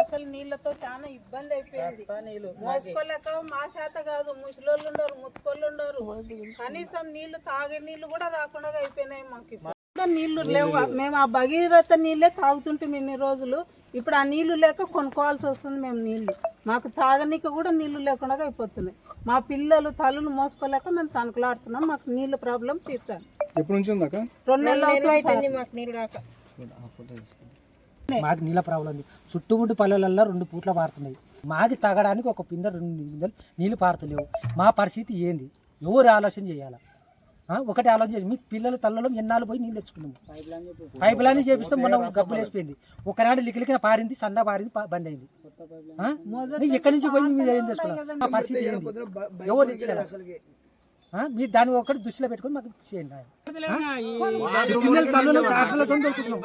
అసలు నీళ్ళతో చాలా ఇబ్బంది అయిపోయింది. మోసుకోలేక మా చేత కాదు ముసలోళ్ళు ఉండరు ముత్తుకోళ్ళు ఉండరు. కనీసం నీళ్ళు తాగే నీళ్ళు కూడా రాకుండా అయిపోయినాయి మాకు నీళ్ళు లేవు. మేము ఆ భగీరథ నీళ్ళే తాగుతుంటాం ఇన్ని రోజులు. ఇప్పుడు ఆ నీళ్ళు లేక కొనుక్కోవాల్సి వస్తుంది మేము నీళ్ళు మాకు తాగనీకి కూడా నీళ్ళు లేకుండా అయిపోతున్నాయి. మా పిల్లలు తల్లులు మోసుకోలేక మేము తణుకులాడుతున్నాం. మాకు నీళ్ళ ప్రాబ్లం తీర్చాలి. ఎప్పటి నుంచి ఉందాక రెండు నెలలు అవుతుంది మాకు నీళ్ళు రాక. మాకు నీళ్ళ ప్రాబ్లం ఉంది. చుట్టుముట్టు పల్లెలల్లో రెండు పూట్ల పారుతున్నాయి. మాది తాగడానికి ఒక పింద రెండు బిందెలు నీళ్ళు పారుతలేవు. మా పరిస్థితి ఏంది? ఎవరు ఆలోచన చేయాలా? ఒకటి ఆలోచన చేసి మీ పిల్లలు తల్లలో ఎన్నాళ్ళు పోయి నీళ్ళు తెచ్చుకున్నాము? పైప్ లైన్ చేపిస్తే మొన్న గబ్బులు వేసిపోయింది. ఒకనాడు లికిలికిన పారింది సన్న పారింది బంద్ అయింది. ఎక్కడి నుంచి పోయి మీరు ఏం మా పరిస్థితి ఎవరు? మీరు దాన్ని ఒకటి దృష్టిలో పెట్టుకొని మాకు చేయండి? పిల్లలు తల్లులు ట్రాక్టర్లతో దొరుకుతున్నాం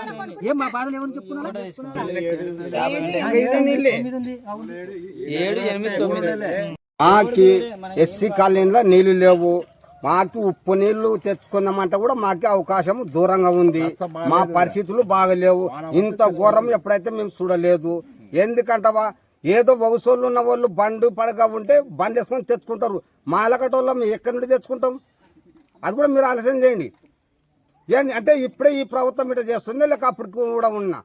ఏం మా బాధలు ఏమని చెప్పుకున్నారు తొమ్మిది ఉంది. అవును. మాకి ఎస్సీ కాలనీలో నీళ్ళు లేవు. మాకు ఉప్పు నీళ్ళు తెచ్చుకుందామంటే కూడా మాకు అవకాశం దూరంగా ఉంది. మా పరిస్థితులు బాగలేవు. ఇంత ఘోరం ఎప్పుడైతే మేము చూడలేదు. ఎందుకంటవా? ఏదో వగసోళ్ళు ఉన్న వాళ్ళు బండి పడగా ఉంటే బండి వేసుకొని తెచ్చుకుంటారు. మాలకటోళ్ళం ఎక్కడి నుండి తెచ్చుకుంటాం? అది కూడా మీరు ఆలోచన చేయండి. ఏంది? అంటే ఇప్పుడే ఈ ప్రభుత్వం ఇట్లా చేస్తుంది లేక అప్పుడు కూడా ఉన్నా?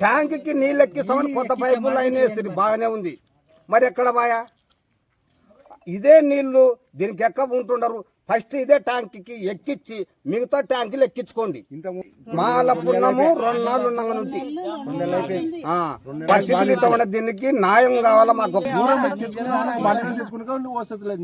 ట్యాంక్కి నీళ్ళు ఎక్కిస్తామని కొత్త పైపు లైన్ వేస్తుంది బాగానే ఉంది. మరి ఎక్కడ బాయా ఇదే నీళ్ళు దీనికి ఎక్క ఉంటుండరు. ఫస్ట్ ఇదే ట్యాంక్కి ఎక్కిచ్చి మిగతా ట్యాంకులు ఎక్కించుకోండి. మాలపున్నము రెండు నాళ్ళు ఉన్నాగా నుండి. ఆ, పరిస్థితులు ఇట్లా ఉన్న దీనికి న్యాయం కావాలా? మాకు ఒక దూరం వసతి లేదు